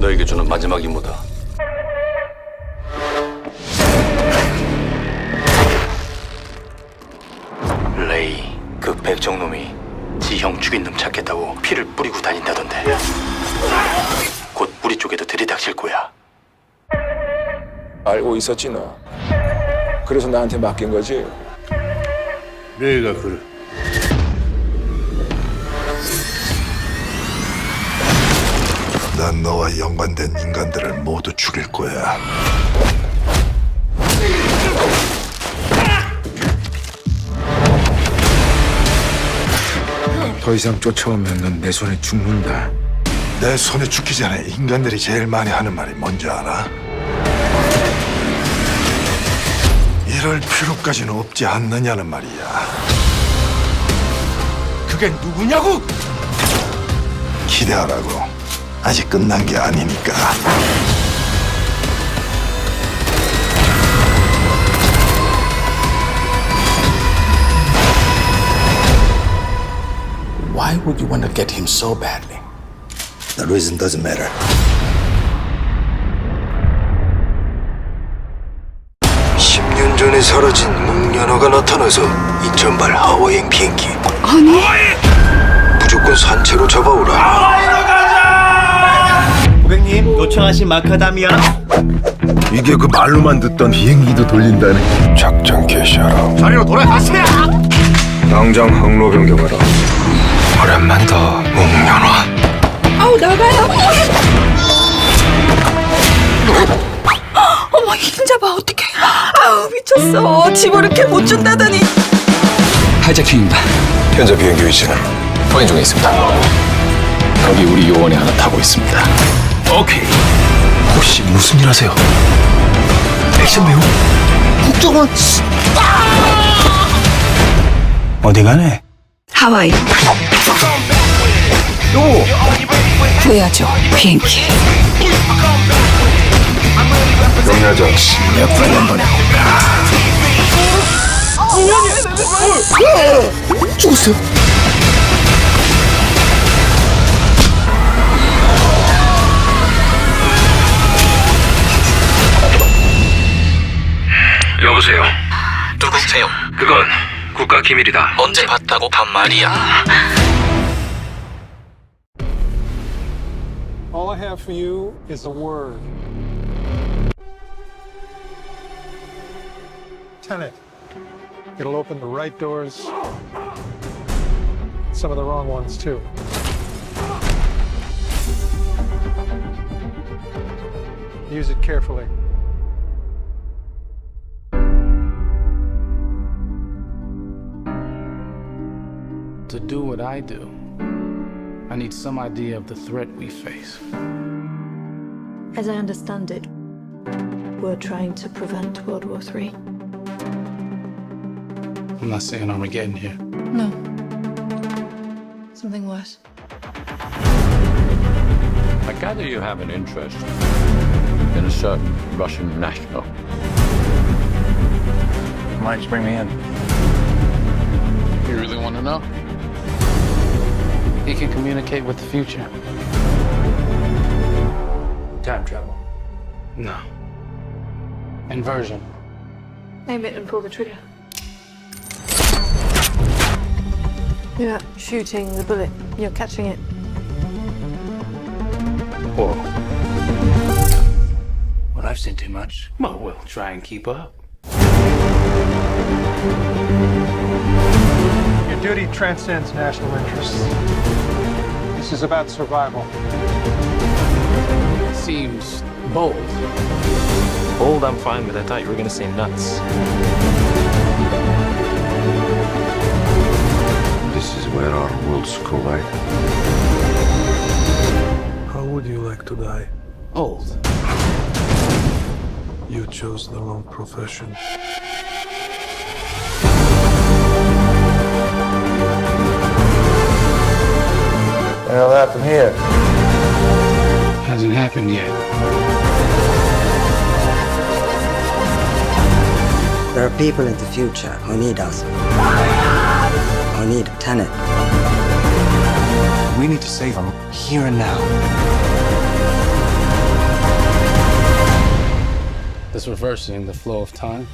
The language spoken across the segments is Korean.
너에게 주는 마지막 임무다. 레이 그 백정놈이 지형 죽인 놈 찾겠다고 피를 뿌리고 다닌다던데 곧 우리 쪽에도 들이닥칠 거야 알고 있었지 너. 그래서 나한테 맡긴 거지. 내가 그래. 난 너와 연관된 인간들을 모두 죽일 거야. 더 이상 쫓아오면 넌 내 손에 죽는다. 내 손에 죽기 전에 인간들이 제일 많이 하는 말이 뭔지 알아? 이럴 필요까지는 없지 않느냐는 말이야. 그게 누구냐고? 기대하라고. 아직 끝난 게 아니니까. Why would you want to get him so badly? The reason doesn't matter. 십년 전에 사라진 목련어가 나타나서 인천발 하와이행 비행기. 아니? 무조건 산채로 잡아오라. 고객님 요청하신 마카다미아 이게 그 말로만 듣던 비행기도 돌린다는 작전 개시하라. 자리로 돌아가세요. 당장 항로 변경하라. 오랜만이다, 목련어. 어머 흰자 봐 어떡해 아우 미쳤어 집 이렇게 못 준다더니 하이제킹입니다. 현재 비행기 위치는 확인 중에 있습니다. 거기 우리 요원이 하나 타고 있습니다. 오케이. 혹시 무슨 일 하세요? 액션 배우? 국정원. 어디 가네? 하와이 보여줘 비행기 명야장 옆으로 한번 해볼까? 죽었어요? 여보세요 누구세요? 그건 국가 기밀이다 언제 봤다고 반말이야? All I have for you is a word. Tenet. It'll open the right doors, some of the wrong ones, too. Use it carefully. Do what I do, I need some idea of the threat we face. As I understand it we're trying to prevent World War III I'm not saying Armageddon here. no something worse I gather you have an interest in a certain Russian national. Why'd you bring me in? You really want to know? He can communicate with the future. Time travel. No. Inversion. aim it and pull the trigger you're not shooting the bullet you're catching it Whoa. Well, I've seen too much. Well, we'll try and keep up. Your duty transcends national interests. This is about survival. Seems bold. Old I'm fine with I thought you were gonna say nuts This is where our worlds collide. How would you like to die? Old. You chose the wrong profession. Here? Hasn't happened yet. There are people in the future who need us. Who need Tenet. We need to save them here and now. This reversing the flow of time.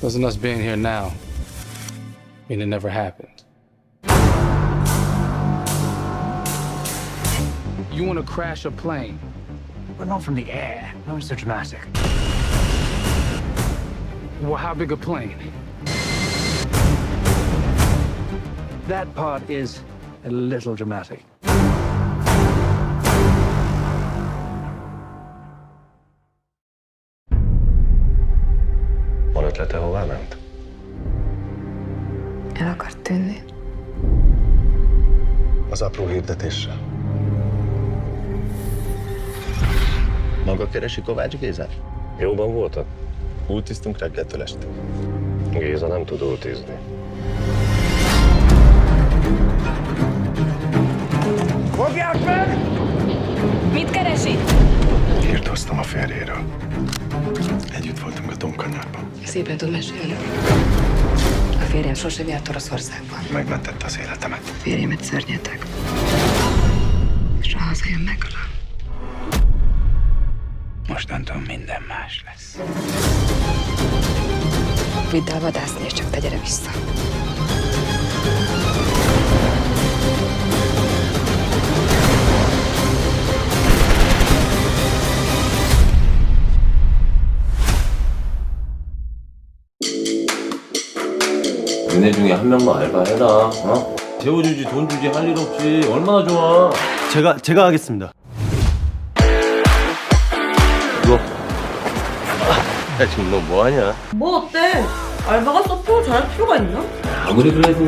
Doesn't us being here now mean it never happened? You want to crash a plane? But not from the air. That was so dramatic. Well, how big a plane? That part is a little dramatic. Van ötlete, hová ment? El akart tűnni. Az apró hirdetéssel. Maga keresi Kovács Gézát? Jóban voltak? Ultisztunk reggeltől estig. Géza nem tud ultizni. Mit keresi? Hírt hoztam a férjéről. Együtt voltunk a Domkanyarban. Szépen tud mesélni. A férjem sosem járt Oroszországban. Megmentette az életemet. Férjemet szörnyetek. És ha hazajön megölöm. Mostantól minden más lesz. Vidd el vadászni, és csak te gyere vissza. 니네 중에 한 명만 알바해라. 어? 재워주지 돈 주지 할 일 없지. 얼마나 좋아. 제가 제가 하겠습니다. 야 지금 너 뭐하냐? 뭐 어때? 알바가 서프로 잘할 필요가 있나? 아무리 그래도.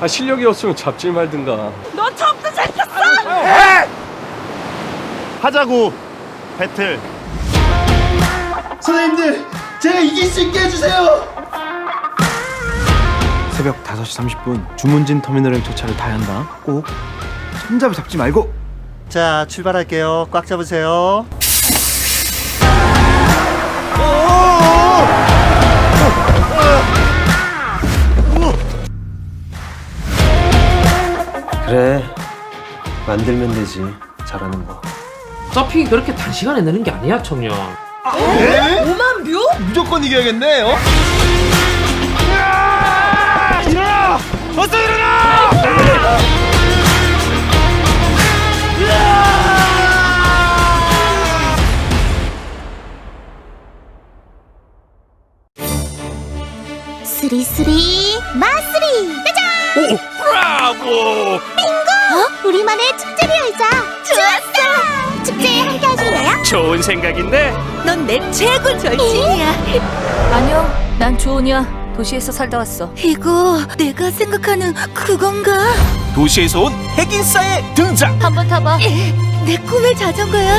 아 실력이 없으면 잡질 말든가. 너 처음부터 잡혔어! 하자고 배틀. 선생님들 제가 이길 수 있게 해주세요. 새벽 5시 30분 주문진 터미널행 조차를 타야 한다. 꼭 손잡이 잡지 말고. 자 출발할게요. 꽉 잡으세요. 그래 만들면 되지 잘하는 거. 어차피 그렇게 단시간에 내는 게 아니야, 청년. 무조건 이겨야겠네. 어? 어서 일어나! 스리스리 마스리 짜잔! 오 브라보! 빙고! 우리만의 축제를 열자 좋았어! 축제에 함께 하실래요? 좋은 생각인데? 넌 내 최고 절친이야 아니요, 난 조은이야. 도시에서 살다 왔어. 이거 내가 생각하는 그건가? 도시에서 온 핵인싸의 등장. 한번 타봐. 내 꿈의 자전거야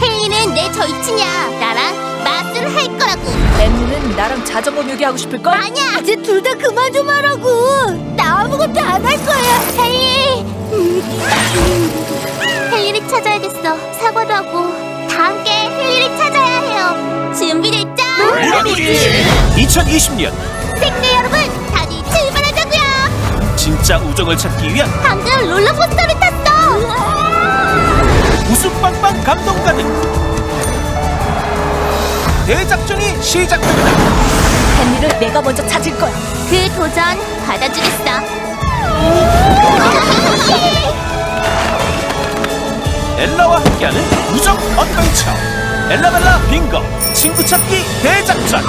혜인은 내 절친이야 나랑 마스를 할 거라고 엠니는 나랑 자전거 묘기하고 싶을 걸? 아니야 이제 둘 다 그만 좀 하라고 나 아무것도 안 할 거야 헨리 헨리를 찾아야겠어 사과도 하고 다 함께 헨리를 찾아야 해요 준비됐죠? 2020년 생리 여러분 다들 출발하자고요. 진짜 우정을 찾기 위한 방금 롤러코스터를 탔어. 웃음 빵빵 감동 가득. 대작전이 시작됩니다. 헨리를 내가 먼저 찾을 거야. 그 도전 받아주겠어. 엘라와 함께하는 우정 어드벤처. 엘라벨라 빙거 친구 찾기 대작전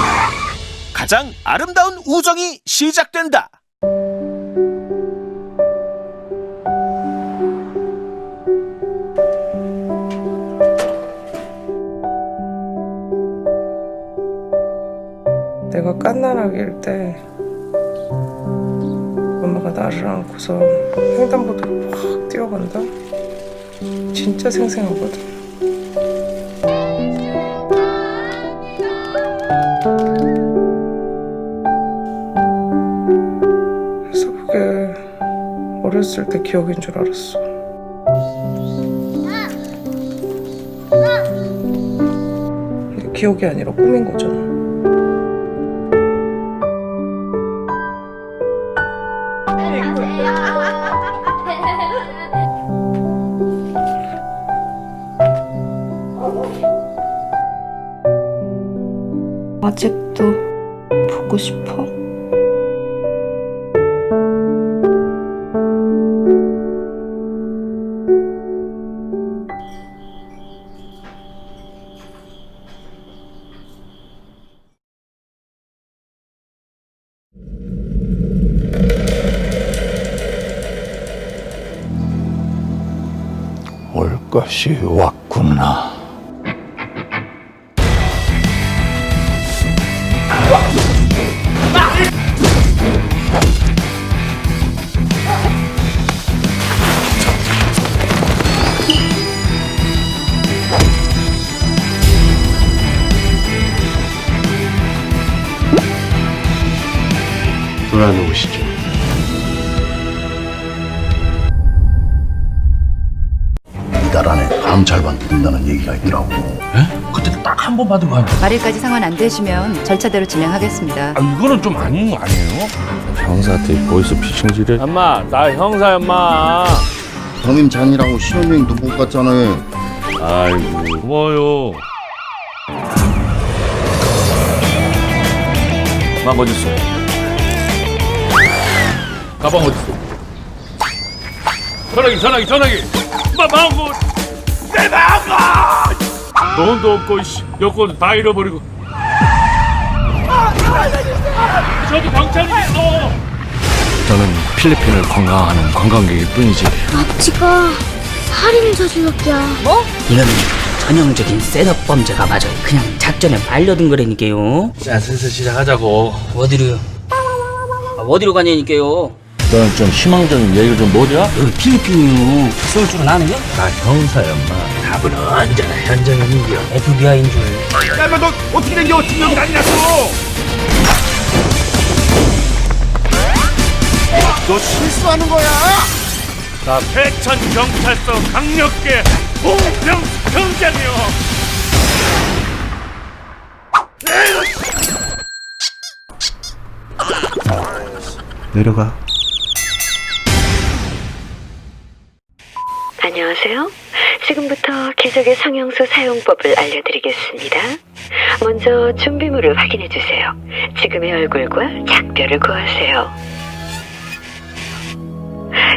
가장 아름다운 우정이 시작된다. 내가 깐나라기일 때 엄마가 나를 안고서 횡단보도로 확 뛰어간다? 진짜 생생하거든. 어렸을 때 기억인 줄 알았어. 기억이 아니라 꿈인 거잖아. 아직도 보고 싶어? 올 것이 왔구나. 돌아놓으시죠. 감찰관 된다는 얘기가 있더라고. 그때 딱 한 번 받은 거 아니야? 말일까지 상환 안 되시면 절차대로 진행하겠습니다. 아, 이거는 좀 아닌 거 아니에요? 형사한테 보이스 피싱질을. 엄마, 나 형사야, 엄마. 형님 잔이라고 신혼여행도 못 갔잖아요. 아이고, 고마워요. 막 어딨어? 가방 어딨어? 전화기, 전화기, 전화기! 마, 마음고! 내 마음고! 돈도 없고, 씨, 여권 다 잃어버리고. 저도 경찰이겠어! 저는 필리핀을 관광하는 관광객일 뿐이지. 아치가 살인 저질렀기야. 뭐? 이건 전형적인 셋업 범죄가 맞아요. 그냥 작전에 말려든 거라니까요. 자, 슬슬 시작하자고. 어디로요? 아, 어디로 가냐니까요. 너는 좀 희망적인 얘기를 좀 뭐냐? 여기 필리핀이요. 쏠 줄은 아네요? 나 형사야, 마. 답은 언제나 현정현이요. FBI인 줄. 나 패천 경찰서 강력계 홍병 경장이요. 내려가. 안녕하세요. 지금부터 기적의 성형수 사용법을 알려드리겠습니다. 먼저 준비물을 확인해 주세요. 지금의 얼굴과 작별을 구하세요.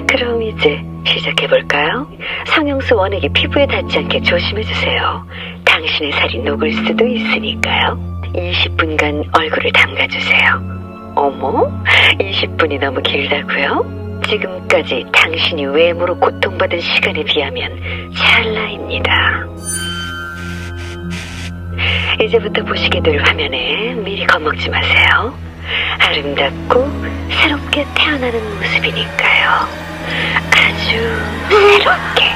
그럼 이제 시작해 볼까요? 성형수 원액이 피부에 닿지 않게 조심해 주세요. 당신의 살이 녹을 수도 있으니까요. 20분간 얼굴을 담가 주세요. 어머, 20분이 너무 길다고요? 지금까지 당신이 외모로 고통받은 시간에 비하면 찰나입니다. 이제부터 보시게 될 화면에 미리 겁먹지 마세요. 아름답고 새롭게 태어나는 모습이니까요. 아주 새롭게.